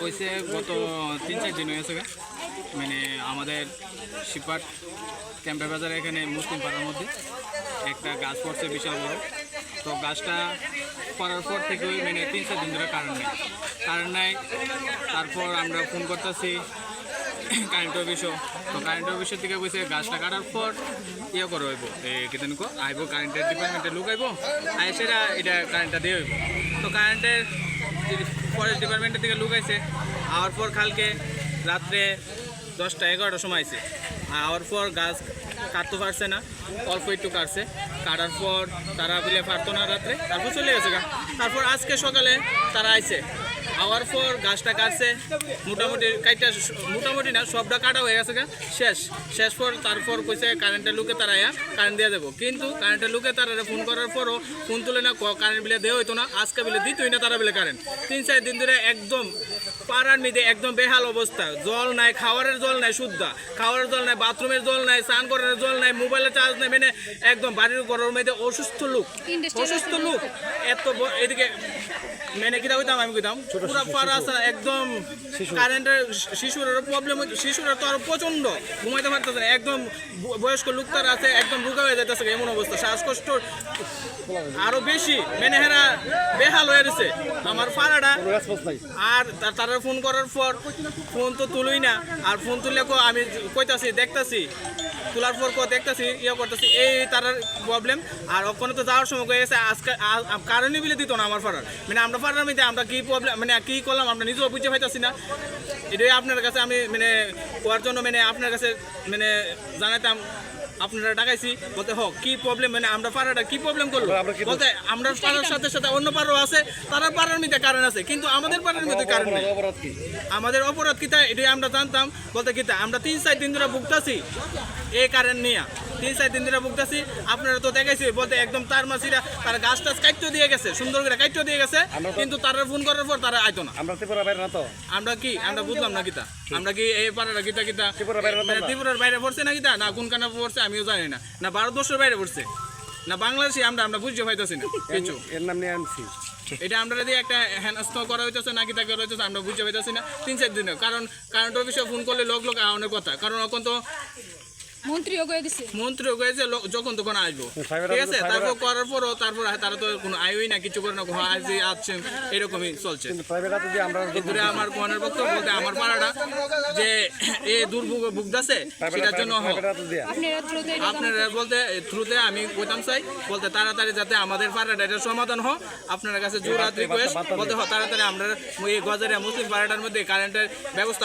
হয়েছে গত তিন, চার দিন হয়েছে মানে আমাদের শিপাট ক্যাম্পের বাজারে এখানে মুসলিম পাড়ার মধ্যে একটা গাছ পড়ছে বিশাল বড়। তো গাছটা পড়ার পর থেকে মানে তিন, চার দিন ধরে কারেন্ট নেই। কারেন্ট নাই, তারপর আমরা ফোন করতেছি কারেন্ট অফিসও তো কারেন্ট অফিসের থেকে কইছে গাছটা কাটার পর ইয়ে করে হইব। এই কেতেন কো? আইব কারেন্টের ডিপার্টমেন্টে লোক আইব আই সেটা এটা কারেন্টটা দিয়ে হইব। তো কারেন্টের ফরেস্ট ডিপার্টমেন্টের থেকে লোক আইছে আওয়ার পর কালকে রাত্রে দশটা, এগারোটার সময় আইছে। আওয়ার পর গাছ কাটতে পারছে না, অল্প একটু কাটছে। কাটার পর তারা বিলে পারতো না রাত্রে, তারপর চলে গেছে গা। তারপর আজকে সকালে তারা আইছে। আওয়ার পর গাছটা কাটছে। মোটামুটি কাইটা মোটামুটি না, সবটা কাটা হয়ে গেছে শেষ শেষ পর তারপর কইছে কারেন্টের লুকে তারা আয়া কারেন্ট দিয়ে দেবো। কিন্তু কারেন্টের লুকে তারা ফোন করার পরও ফোন তুলে না কারেন্ট বিলে দেওয়া হইতো না, আজকে বিলে দিতই না তারা বিলে কারেন্ট তিন, চার দিন ধরে একদম পাড়ার মিদে একদম বেহাল অবস্থা। জল নাই খাওয়ারের জল নাই শুদ্ধ। খাওয়ারের জল নাই বাথরুমের জল নাই স্নান করার জল নাই মোবাইলের চার্জ নাই মানে একদম বাড়ির ঘরের মধ্যে অসুস্থ লোক। অসুস্থ লোক। এত এদিকে মানে কিতা কইতাম আমি কইতাম পুরা পাড়া আছে একদম কারেন্টের শিশুর প্রবলেম শিশুরা তো আরও প্রচণ্ড ঘুমাইতে পারতেছে না। একদম বয়স্ক লোক তার আছে একদম রুগা হয়ে যাইতেছে এমন অবস্থা। শ্বাসকষ্ট আরও বেশি। মানে হেরা বেহাল হয়ে গেছে। আমার পাড়াটা আর তা- তারা ফোন করার পর ফোন তো তুলই না। আর ফোন তুললে কো, আমি কইতাছি, দেখতাছি। তোলার পর কো, দেখতাছি ইয়ে করতেছি, এই তার প্রবলেম আর ওখানে তো যাওয়ার সময় গেছে, আজকে কারণে বিলে দিত না আমার পাড়ার। মানে আমরা পাড়ার মধ্যে আমরা কি প্রবলেম মানে কি করলাম, আমরা নিজেও বুঝতে পাইতাছি না। এটাই আপনার কাছে আমি মানে কোয়ার জন্য মানে আপনার কাছে মানে জানাতাম আপনারা ডাকাইছি বলতে হোক কি প্রবলেম মানে আমরা পাড়াটা কি প্রবলেম করল? বলতে আমরা পাড়ার সাথে সাথে অন্য পাড়াও আছে তারা পাড়ার মধ্যে কারণ আছে কিন্তু আমাদের পাড়ার মধ্যে কারণ নেই। আমাদের অপরাধ কিতা এটাই আমরা জানতাম। বলতে কিতা আমরা তিন চার দিন ধরে ভুগতাছি এই কারেন্ট নিয়ে। তিন চার দিন ধরে ভুগতাছি। আপনারা তো দেখাইছি বলতে একদম তার মাসিরা তার গাছ টাছ কাইট্য দিয়ে গেছে সুন্দর করে কাইট্য দিয়ে গেছে কিন্তু তারা ফোন করার পর তারা আইতো না। আমরা ত্রিপুরা বাইরে না তো? আমরা কি আমরা বুঝলাম না কিতা? আমরা কি এই পাড়াটা কিতা কিতা? ত্রিপুরার বাইরে মানে? ত্রিপুরার বাইরে পড়ছে না কিতা? না কোনখানে পড়ছে আমিও জানি না। না ভারতবর্ষের বাইরে পড়ছে। না বাংলাদেশে আমরা আমরা বুঝতে পাইতেছি না। কিছু এর নাম নিয়ে আনছি। এটা আমরা যদি একটা হেনস্থ করা হইতেছে না কিতা করা হইতেছে আমরা বুঝতে পাইতেছি না। তিন চার দিনে কারণ কারেন্ট অফিসে ফোন করলে লোক লোক অনেক কথা। কারণ এখন তো মন্ত্রীও করে দিছে। মন্ত্রী হয়েছে যখন তখন আসব। ঠিক আছে? তারপর করার পরও তারপর তারা তো কোনো আয়ই না কিছু করে না কোনো আজ আসছেন এরকমই চলছে। কিন্তু প্রাইভেট হাতে দিয়ে আমরা দূরে আমার কোয়ানের বক্তব্য বলতে আমার পাড়াটা যে এ দুর্ভোগ ভুগতেছে সেটার জন্য হোক। প্রাইভেট হাতে দিয়ে। আপনারা বলতে থ্রুতে আমি কইতাম চাই বলতে তাড়াতাড়ি যাতে আমাদের পাড়াটা এটার সমাধান হোক। আপনার কাছে জোরাত রিকোয়েস্ট বলতে তাড়াতাড়ি আমরা এই গজারিয়া মুসলিম পাড়াটার মধ্যে কারেন্টের ব্যবস্থা